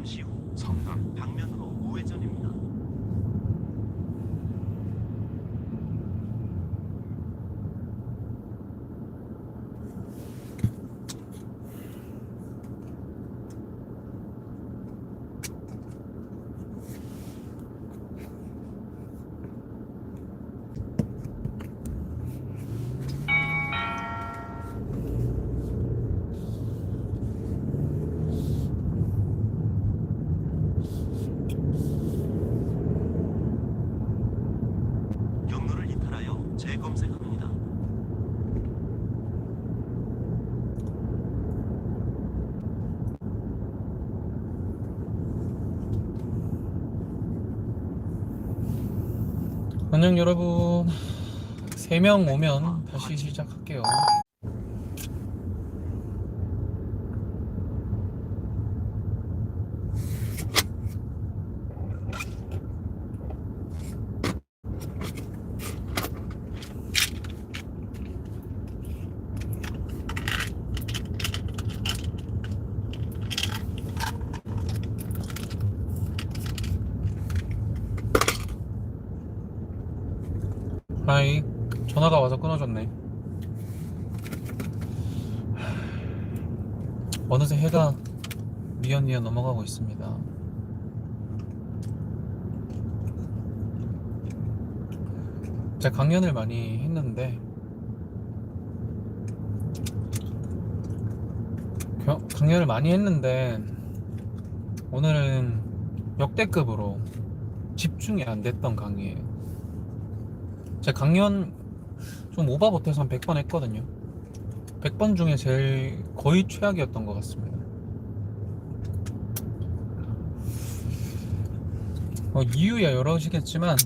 잠시 후 성남 방면으로 우회전입니다. 경로를 이탈하여 재검색합니다. 안녕 여러분. 3명 오면 다시 시작할게요 하이 전화가 와서 끊어졌네 어느새 해가 미연미연 넘어가고 있습니다. 제가 강연을 많이 했는데 겨- 강연을 많이 했는데 오늘은 역대급으로 집중이 안 됐던 강의예요 제가 강연 좀 오바 못해서 한 100번 했거든요. 100번 중에 제일 거의 최악이었던 것 같습니다 어, 이유야 여러시겠지만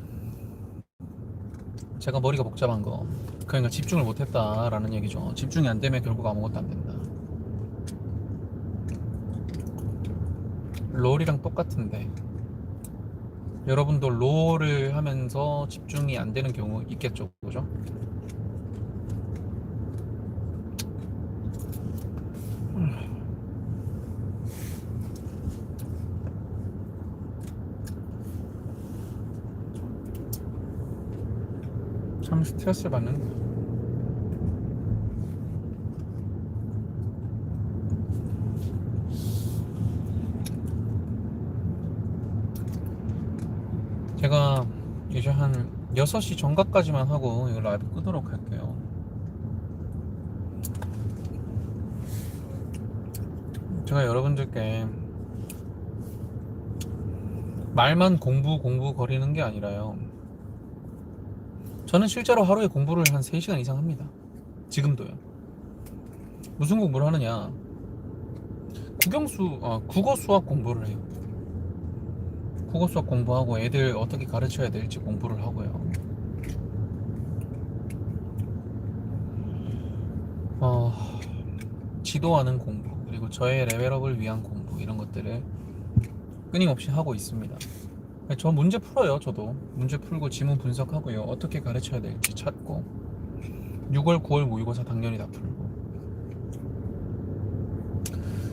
제가 머리가 복잡한 거. 그러니까 집중을 못했다라는 얘기죠. 집중이 안 되면 결국 아무것도 안 된다. 롤이랑 똑같은데 여러분도 롤을 하면서 집중이 안 되는 경우 있겠죠 그죠? 참 스트레스 받는다 제가 이제 한 6시 전각까지만 하고 이거 라이브 끄도록 할게요. 제가 여러분들께 말만 공부 공부 거리는 게 아니라요. 저는 실제로 하루에 공부를 한 3시간 이상 합니다. 지금도요. 무슨 공부를 하느냐? 국영수, 아, 국어 수학 공부를 해요. 국어 수학 공부하고 애들 어떻게 가르쳐야 될지 공부를 하고요. 어, 지도하는 공부 그리고 저의 레벨업을 위한 공부 이런 것들을 끊임없이 하고 있습니다. 저 문제 풀어요. 저도 문제 풀고 지문 분석하고요. 어떻게 가르쳐야 될지 찾고 6월, 9월 모의고사 당연히 다 풀고.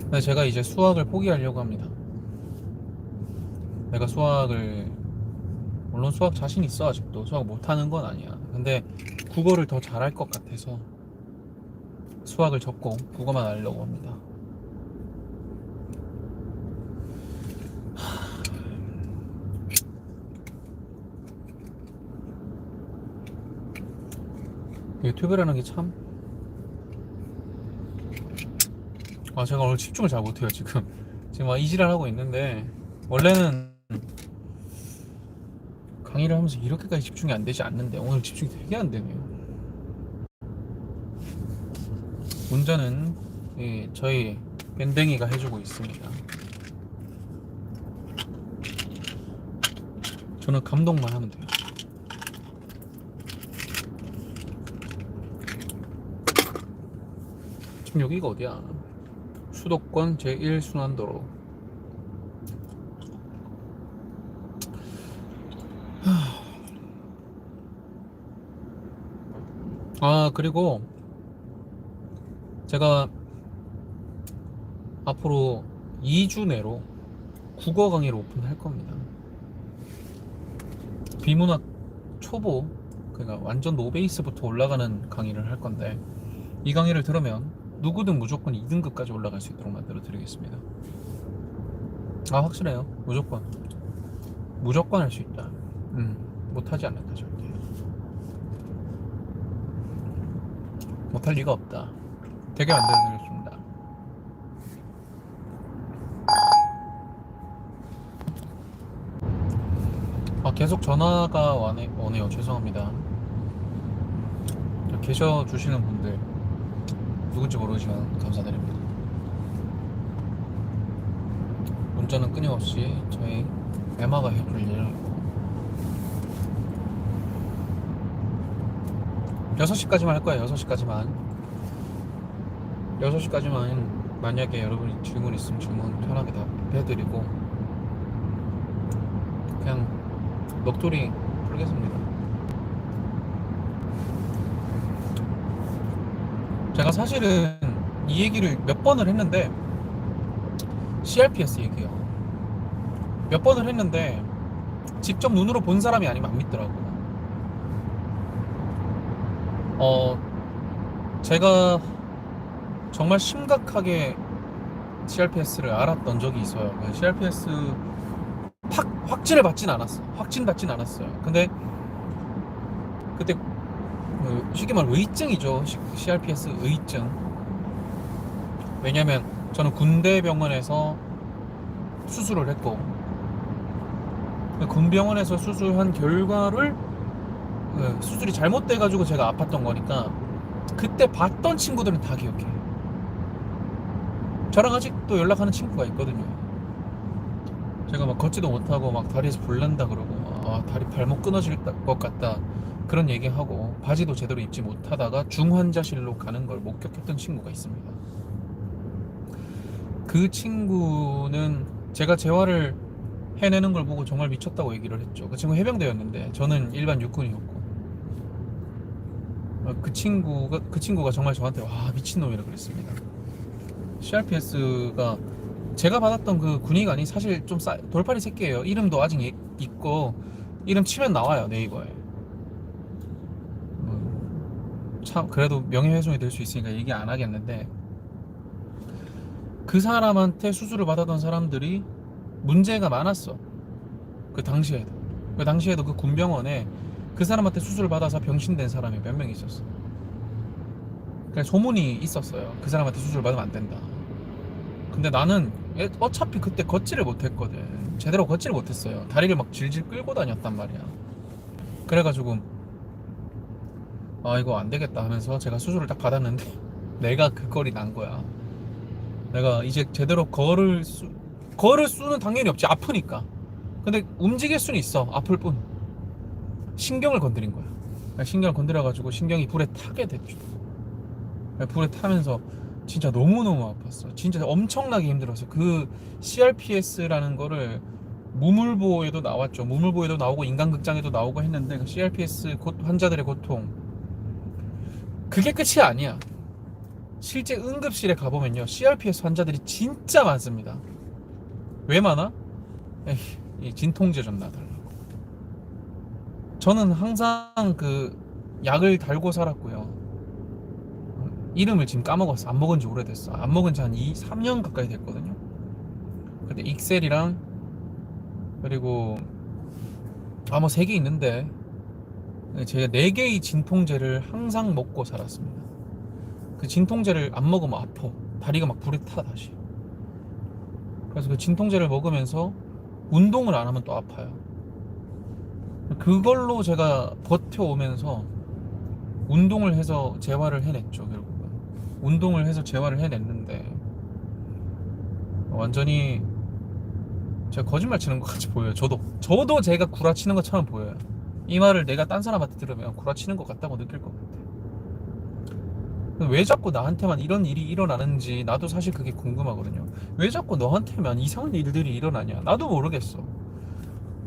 근데 제가 이제 수학을 포기하려고 합니다. 내가 수학을 물론 수학 자신 있어 아직도 수학 못하는 건 아니야 근데 국어를 더 잘할 것 같아서 수학을 접고 국어만 하려고 합니다 유튜브라는 게 참 아, 제가 오늘 집중을 잘 못해요, 지금. 지금 막 이지랄 하고 있는데, 원래는 강의를 하면서 이렇게까지 집중이 안 되지 않는데 오늘 집중이 되게 안 되네요. 운전은 이 저희 밴댕이가 해주고 있습니다. 저는 감독만 하면 돼요. 여기가 어디야? 수도권 제1순환도로 아 그리고 제가 앞으로 2주 내로 국어 강의를 오픈할 겁니다. 비문학 초보 그러니까 완전 노베이스부터 올라가는 강의를 할 건데 이 강의를 들으면 누구든 무조건 2등급까지 올라갈 수 있도록 만들어 드리겠습니다. 아 확실해요. 무조건 무조건 할 수 있다. 음 못하지 않는다 절대. 못할 리가 없다. 되게 만들어 드리겠습니다. 아 계속 전화가 와네, 오네요. 죄송합니다. 계셔 주시는 분들 누군지 모르지만 감사드립니다. 문자는 끊임없이 저희 에마가 해줄 일이고 6시까지만 할 거예요. 6시까지만 6시까지만 만약에 여러분이 질문 있으면 질문 편하게 답해드리고 그냥 녹토리 풀겠습니다. 제가 사실은 이 얘기를 몇 번을 했는데 CRPS 얘기요. 몇 번을 했는데 직접 눈으로 본 사람이 아니면 안 믿더라고. 어, 제가 정말 심각하게 CRPS를 알았던 적이 있어요. 그 CRPS 확 확진을 받진 않았어. 확진 받진 않았어요. 근데 그때 그 쉽게 말해 의증이죠. CRPS 의증. 왜냐면 저는 군대 병원에서 수술을 했고 그 군병원에서 수술한 결과를 그 수술이 잘못돼 가지고 제가 아팠던 거니까 그때 봤던 친구들은 다 기억해. 저랑 아직도 연락하는 친구가 있거든요. 제가 막 걷지도 못하고 막 다리에서 불난다 그러고 아 다리 발목 끊어질 것 같다 그런 얘기하고 바지도 제대로 입지 못하다가 중환자실로 가는 걸 목격했던 친구가 있습니다. 그 친구는 제가 재활을 해내는 걸 보고 정말 미쳤다고 얘기를 했죠. 그 친구 해병대였는데 저는 일반 육군이었고 어, 그 친구가 그 친구가 정말 저한테 와 미친놈이라 그랬습니다. CRPS가 제가 받았던 그 군의관이 사실 좀 싸, 돌팔이 새끼예요. 이름도 아직 예- 있고 이름 치면 나와요 네이버에. 음, 참 그래도 명예훼손이 될 수 있으니까 얘기 안 하겠는데 그 사람한테 수술을 받았던 사람들이 문제가 많았어. 그 당시에도 그 당시에도 그 군병원에 그 사람한테 수술을 받아서 병신된 사람이 몇 명 있었어. 그냥 소문이 있었어요. 그 사람한테 수술을 받으면 안 된다. 근데 나는 애- 어차피 그때 걷지를 못했거든. 제대로 걷지를 못했어요. 다리를 막 질질 끌고 다녔단 말이야. 그래가지고 아 이거 안 되겠다 하면서 제가 수술을 딱 받았는데 내가 그 꼴이 난 거야. 내가 이제 제대로 걸을 수 걸을 수는 당연히 없지 아프니까. 근데 움직일 수는 있어 아플 뿐. 신경을 건드린 거야. 그러니까 신경을 건드려가지고 신경이 불에 타게 됐죠. 불에 타면서 진짜 너무너무 아팠어. 진짜 엄청나게 힘들었어. 그 CRPS라는 거를 무물보에도 나왔죠. 무물보에도 나오고 인간극장에도 나오고 했는데 그 CRPS 고- 환자들의 고통 그게 끝이 아니야. 실제 응급실에 가보면요 CRPS 환자들이 진짜 많습니다. 왜 많아? 에이, 이 진통제 좀 놔달라고. 저는 항상 그 약을 달고 살았고요. 이름을 지금 까먹었어. 안 먹은 지 오래됐어. 안 먹은 지 한 2, 3년 가까이 됐거든요. 근데 익셀이랑 그리고 아마 세개 있는데 제가 네 개의 진통제를 항상 먹고 살았습니다. 그 진통제를 안 먹으면 아파. 다리가 막 불에 타 다시. 그래서 그 진통제를 먹으면서 운동을 안 하면 또 아파요. 그걸로 제가 버텨오면서 운동을 해서 재활을 해냈죠 결국은 운동을 해서 재활을 해냈는데 완전히 제가 거짓말 치는 것 같이 보여요 저도 저도 제가 구라치는 것처럼 보여요 이 말을 내가 딴 사람한테 들으면 구라치는 것 같다고 느낄 것 같아 왜 자꾸 나한테만 이런 일이 일어나는지 나도 사실 그게 궁금하거든요. 왜 자꾸 너한테만 이상한 일들이 일어나냐? 나도 모르겠어.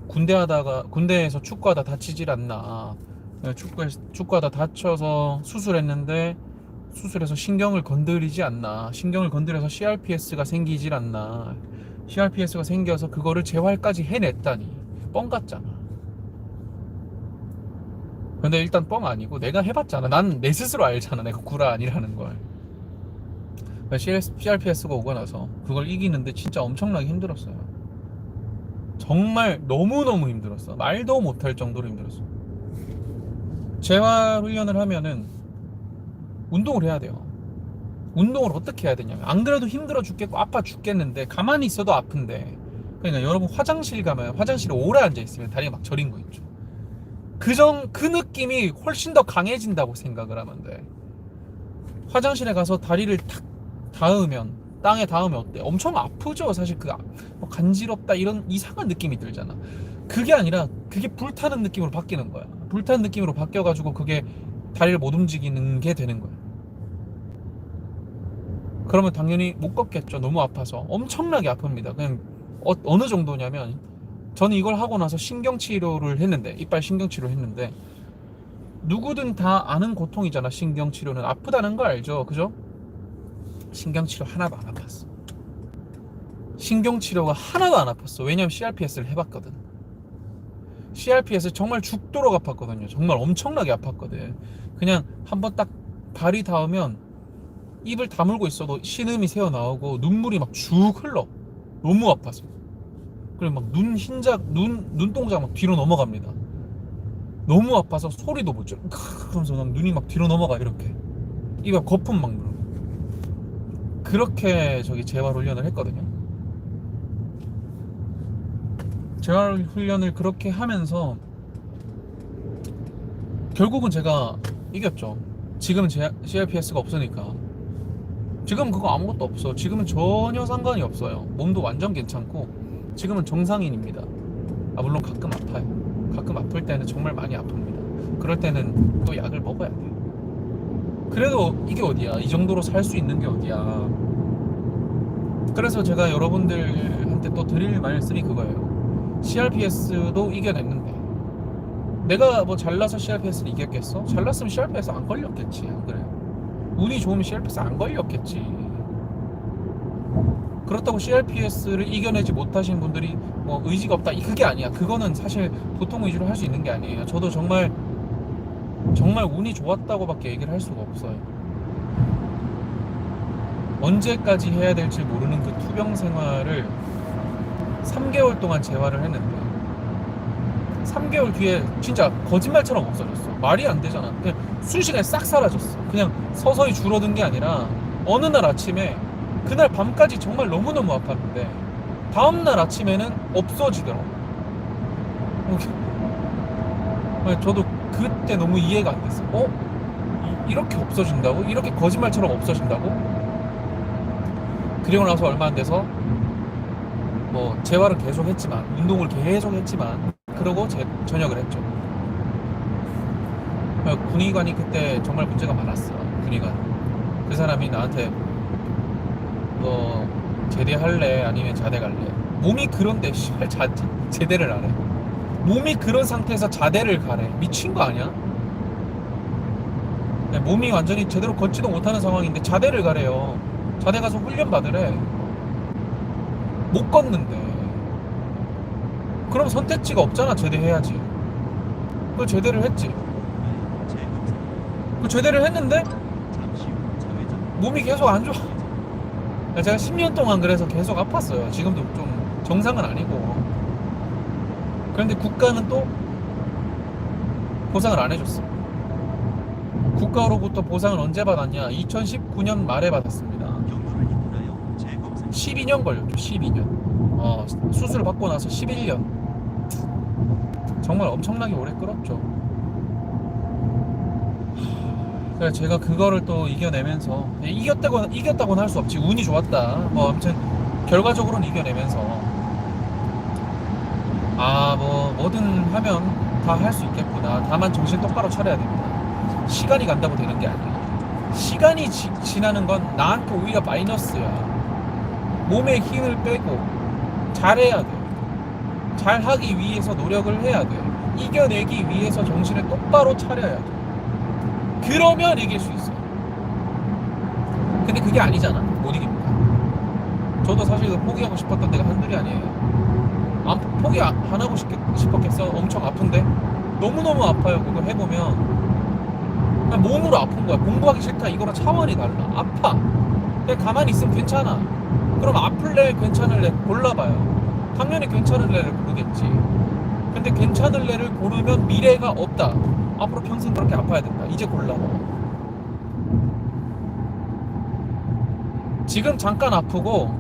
군대 하다가 군대에서 축구하다 다치질 않나? 축구 축구하다 다쳐서 수술했는데 수술해서 신경을 건드리지 않나? 신경을 건드려서 CRPS가 생기질 않나? CRPS가 생겨서 그거를 재활까지 해냈다니 뻥 같잖아. 근데 일단 뻥 아니고 내가 해봤잖아. 난 내 스스로 알잖아. 내가 구라 아니라는 걸. CRPS가 오고 나서 그걸 이기는데 진짜 엄청나게 힘들었어요. 정말 너무너무 힘들었어. 말도 못할 정도로 힘들었어. 재활 훈련을 하면은 운동을 해야 돼요. 운동을 어떻게 해야 되냐면 안 그래도 힘들어 죽겠고 아파 죽겠는데 가만히 있어도 아픈데 그러니까 여러분 화장실 가면 화장실에 오래 앉아 있으면 다리가 막 저린 거 있죠. 그정 그 느낌이 훨씬 더 강해진다고 생각을 하면 돼. 화장실에 가서 다리를 탁 닿으면 땅에 닿으면 어때? 엄청 아프죠. 사실 그 아- 뭐 간지럽다 이런 이상한 느낌이 들잖아. 그게 아니라 그게 불타는 느낌으로 바뀌는 거야. 불타는 느낌으로 바뀌어 가지고 그게 다리를 못 움직이는 게 되는 거야. 그러면 당연히 못 걷겠죠. 너무 아파서 엄청나게 아픕니다. 그냥 어, 느 정도냐면 저는 이걸 하고 나서 신경치료를 했는데 이빨 신경치료 했는데 누구든 다 아는 고통이잖아. 신경치료는 아프다는 거 알죠, 그죠? 신경치료 하나도 안 아팠어. 신경치료가 하나도 안 아팠어. 왜냐면 CRPS를 해봤거든. CRPS 정말 죽도록 아팠거든요. 정말 엄청나게 아팠거든. 그냥 한번 딱 발이 닿으면 입을 다물고 있어도 신음이 새어 나오고 눈물이 막 쭉 흘러. 너무 아파서. 그리고 막 눈 흰자 눈 눈동자 막 뒤로 넘어갑니다. 너무 아파서 소리도 못 줘. 하면서 막 눈이 막 뒤로 넘어가 이렇게. 입에 거품 막 물어. 그렇게 저기 재활 훈련을 했거든요. 재활 훈련을 그렇게 하면서 결국은 제가 이겼죠. 지금은 제 CRPS가 없으니까. 지금 그거 아무것도 없어. 지금은 전혀 상관이 없어요. 몸도 완전 괜찮고 지금은 정상인입니다. 아 물론 가끔 아파요. 가끔 아플 때는 정말 많이 아픕니다. 그럴 때는 또 약을 먹어야 돼요. 그래도 이게 어디야? 이 정도로 살 수 있는 게 어디야? 그래서 제가 여러분들한테 또 드릴 말씀이 그거예요. CRPS도 이겨냈는데 내가 뭐 잘나서 CRPS를 이겼겠어? 잘났으면 CRPS 안 걸렸겠지 안 그래요? 운이 좋으면 CRPS 안 걸렸겠지 그렇다고 CRPS를 이겨내지 못하신 분들이 뭐 의지가 없다 이- 그게 아니야 그거는 사실 보통 의지로 할 수 있는 게 아니에요 저도 정말 정말 운이 좋았다고밖에 얘기를 할 수가 없어요 언제까지 해야 될지 모르는 그 투병 생활을 3개월 동안 재활을 했는데 3개월 뒤에 진짜 거짓말처럼 없어졌어. 말이 안 되잖아. 그냥 순식간에 싹 사라졌어. 그냥 서서히 줄어든 게 아니라 어느 날 아침에 그날 밤까지 정말 너무너무 아팠는데 다음날 아침에는 없어지더라고. 어, 저도 그때 너무 이해가 안 됐어. 어? 이- 이렇게 없어진다고? 이렇게 거짓말처럼 없어진다고? 그리고 나서 얼마 안 돼서 뭐 재활은 계속 했지만 운동을 계속 했지만 그러고 제, 전역을 했죠. 어, 군의관이 그때 정말 문제가 많았어. 군의관. 그 사람이 나한테 너 제대할래 아니면 자대 갈래? 몸이 그런데 씨발 자, 제대를 안 해. 몸이 그런 상태에서 자대를 가래. 미친 거 아니야? 네, 몸이 완전히 제대로 걷지도 못하는 상황인데 자대를 가래요. 자대 가서 훈련 받으래. 못 걷는데. 그럼 선택지가 없잖아. 제대해야지. 그 제대를 했지. 그 제대를 했는데 몸이 계속 안 좋아. 제가 10년 동안 그래서 계속 아팠어요. 지금도 좀 정상은 아니고. 그런데 국가는 또 보상을 안 해줬어. 국가로부터 보상을 언제 받았냐? 2019년 말에 받았습니다. 경로를 인하여 재검사 12년 걸렸죠. 12년. 어, 수술을 받고 나서 11년. 정말 엄청나게 오래 끌었죠. 그래서 제가 그거를 또 이겨내면서 이겼다고 이겼다고는 할 수 없지. 운이 좋았다. 뭐 아무튼 결과적으로는 이겨내면서 아 뭐 뭐든 하면 다 할 수 있겠구나. 다만 정신 똑바로 차려야 됩니다. 시간이 간다고 되는 게 아니에요. 시간이 지, 지나는 건 나한테 오히려 마이너스야. 몸에 힘을 빼고 잘해야 돼. 잘하기 위해서 노력을 해야 돼. 이겨내기 위해서 정신을 똑바로 차려야 돼. 그러면 이길 수 있어. 근데 그게 아니잖아. 못 이깁니다. 저도 사실 그 포기하고 싶었던 데가 한둘이 아니에요. 안, 포기 안, 안 하고 싶, 싶었겠어. 엄청 아픈데. 너무너무 아파요. 그거 해보면. 그냥 몸으로 아픈 거야. 공부하기 싫다. 이거랑 차원이 달라. 아파. 그냥 가만히 있으면 괜찮아. 그럼 아플래? 괜찮을래? 골라봐요. 당연히 괜찮을래를 고르겠지. 근데 괜찮을래를 고르면 미래가 없다. 앞으로 평생 그렇게 아파야 된다. 이제 골라봐. 지금 잠깐 아프고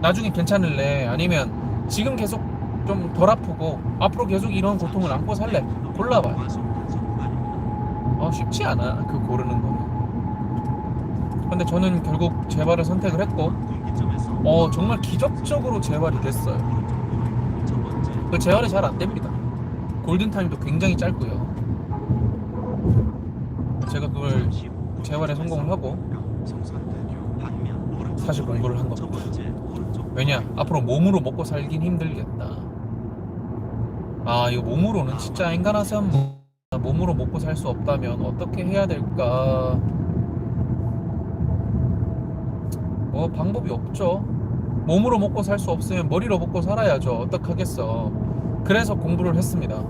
나중에 괜찮을래? 아니면 지금 계속 좀 덜 아프고 앞으로 계속 이런 고통을 안고 살래? 골라봐요. 아, 쉽지 않아. 그 고르는 거는. 근데 저는 결국 재발을 선택을 했고, 어, 정말 기적적으로 재발이 됐어요. 그 재활이 잘 안 됩니다. 골든타임도 굉장히 짧고요. 후 재활에 성공을 하고 사실 공부를 한첫 겁니다. 왜냐 앞으로 몸으로 먹고 살긴 힘들겠다. 아 이거 몸으로는 진짜 인간하세요. 몸으로 먹고 살 수 없다면 어떻게 해야 될까? 뭐 방법이 없죠. 몸으로 먹고 살 수 없으면 머리로 먹고 살아야죠. 어떡하겠어. 그래서 공부를 했습니다.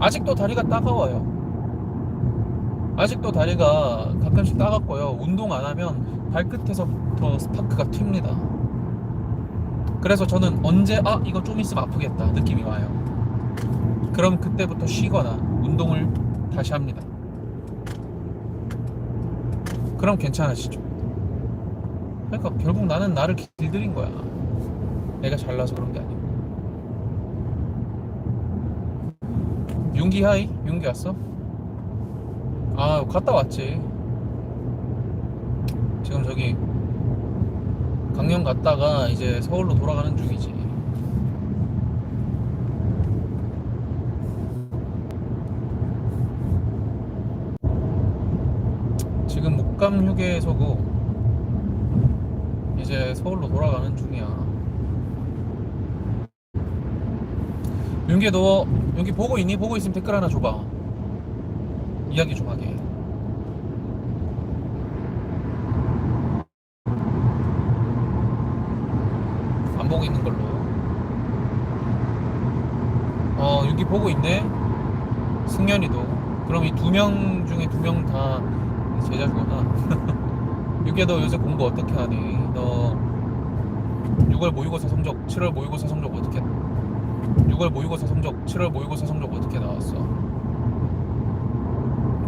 아직도 다리가 따가워요. 아직도 다리가 가끔씩 따갑고요. 운동 안 하면 발끝에서부터 스파크가 튑니다. 그래서 저는 언제 아 이거 좀 있으면 아프겠다 느낌이 와요. 그럼 그때부터 쉬거나 운동을 다시 합니다. 그럼 괜찮아지죠. 그러니까 결국 나는 나를 길들인 거야. 내가 잘나서 그런 게 아니고. 윤기 하이? 윤기 왔어? 아 갔다 왔지. 지금 저기 강릉 갔다가 이제 서울로 돌아가는 중이지. 지금 목감 휴게소고 이제 서울로 돌아가는 중이야. 너 여기 보고 있니? 보고 있으면 댓글 하나 줘봐. 이야기 좀 하게. 안 보고 있는 걸로. 어, 여기 보고 있네. 승현이도. 그럼 이 두 명 중에 두 명 다 제자구나. 유기야 너 요새 공부 어떻게 하니? 너 6월 모의고사 성적, 7월 모의고사 성적 어떻게? 6월 모의고사 성적, 7월 모의고사 성적 어떻게 나왔어?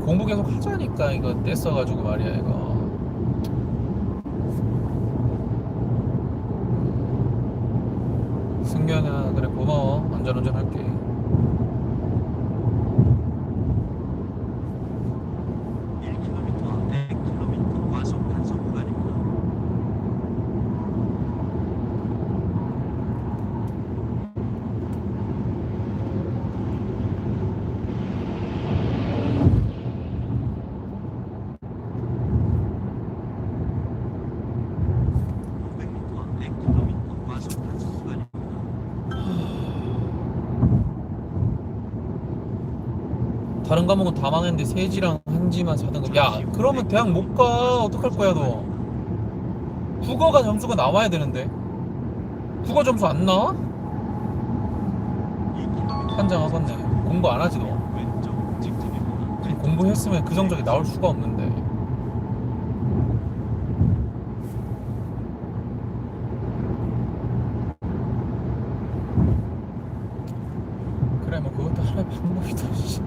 공부 계속 하자니까 이거 떼써가지고 말이야 이거. 승견아 그래 고마워 안전운전 할게 일 킬로미터 100km 과속 단속 구간입니다.500m 100km 과속 단속 구간입니다. 다른 과목은 다 망했는데 세지랑 한지만 4등급 야 그러면 대학 못 가. 어떡할 거야 너? 국어가 점수가 나와야 되는데. 국어 점수 안 나와? 한장 하겠네. 공부 안 하지 너? 공부했으면 그 성적이 나올 수가 없는데 그래 뭐 그것도 하나의 방법이다 씨.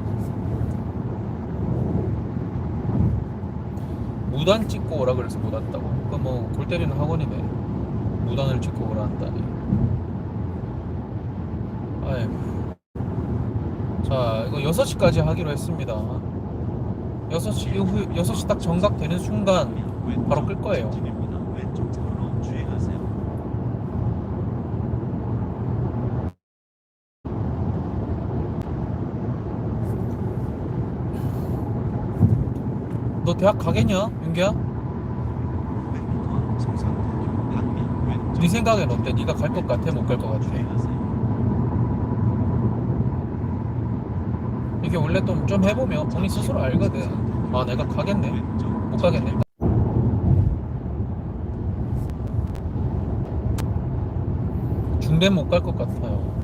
무단 찍고 오라 그래서 못 왔다고. 그거 뭐골 때리는 학원이네. 무단을 찍고 오라 한다니. 아이고 자 이거 6시까지 하기로 했습니다. 6시 이후 6시 딱 정각 되는 순간 바로 끌 거예요. 너 대학 가겠냐, 윤기야? 500m 성산대교 방면 왼쪽 네 생각엔 어때? 네가 갈 것 같아? 못 갈 것 같아? 이게 원래 좀, 좀 해보면 본인 스스로 알거든. 아, 내가 가겠네. 못 가겠네. 중대는 못갈 것 같아요.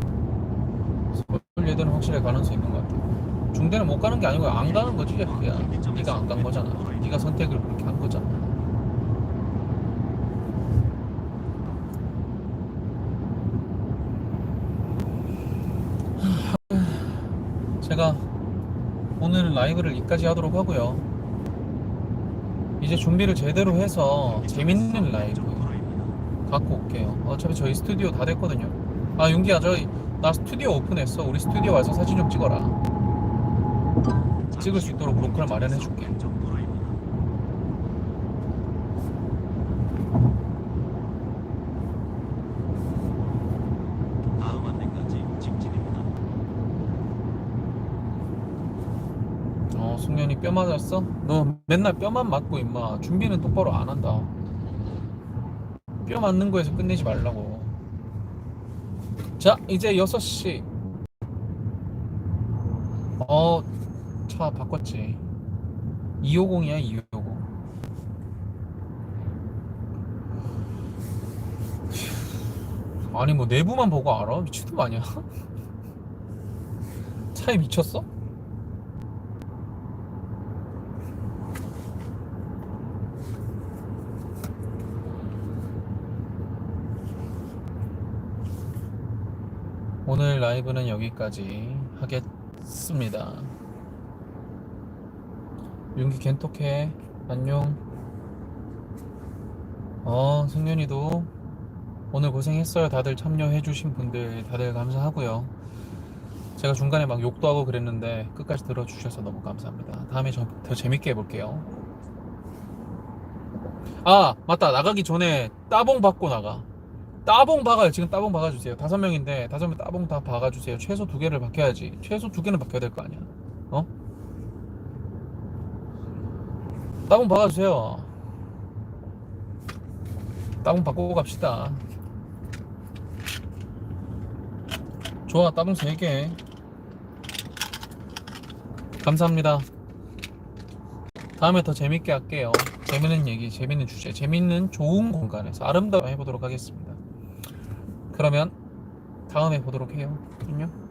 서울 예대는 확실히 가능성 있는 것 같아요. 중대는 못 가는 게 아니고 안 가는 거지, 그야. 네가 안 간 거잖아. 네가 선택을 그렇게 한 거잖아. 제가 오늘 라이브를 여기까지 하도록 하고요. 이제 준비를 제대로 해서 재밌는 라이브 갖고 올게요. 어차피 저희 스튜디오 다 됐거든요. 아 윤기야 저희 나 스튜디오 오픈했어. 우리 스튜디오 와서 사진 좀 찍어라. 찍을 수 있도록 로컬 마련해 줄게. 직진입니다. 어뼈 맞았어? 너 맨날 뼈만 맞고 임마 준비는 똑바로 안 한다. 뼈 맞는 거에서 끝내지 말라고. 자 이제 6시. 어 차 바꿨지. 250이야 250. 아니 뭐 내부만 보고 알아? 미친놈 아니야? 차에 미쳤어? 오늘 라이브는 여기까지 하겠습니다. 윤기 겐톡해. 안녕. 어, 승윤이도 오늘 고생했어요. 다들 참여해주신 분들 다들 감사하고요. 제가 중간에 막 욕도 하고 그랬는데 끝까지 들어주셔서 너무 감사합니다. 다음에 저 더 재밌게 해볼게요. 아, 맞다. 나가기 전에 따봉 받고 나가. 따봉 박아요. 지금 따봉 박아주세요. 다섯 명인데 다섯 명 따봉 다 박아주세요. 최소 두 개를 박혀야지. 최소 두 개는 박혀야 될 거 아니야. 어? 따봉 박아주세요. 따봉 바꾸고 갑시다. 좋아, 따봉 세 개. 감사합니다. 다음에 더 재밌게 할게요. 재밌는 얘기, 재밌는 주제, 재밌는 좋은 공간에서 아름다워 해보도록 하겠습니다. 그러면 다음에 보도록 해요. 안녕.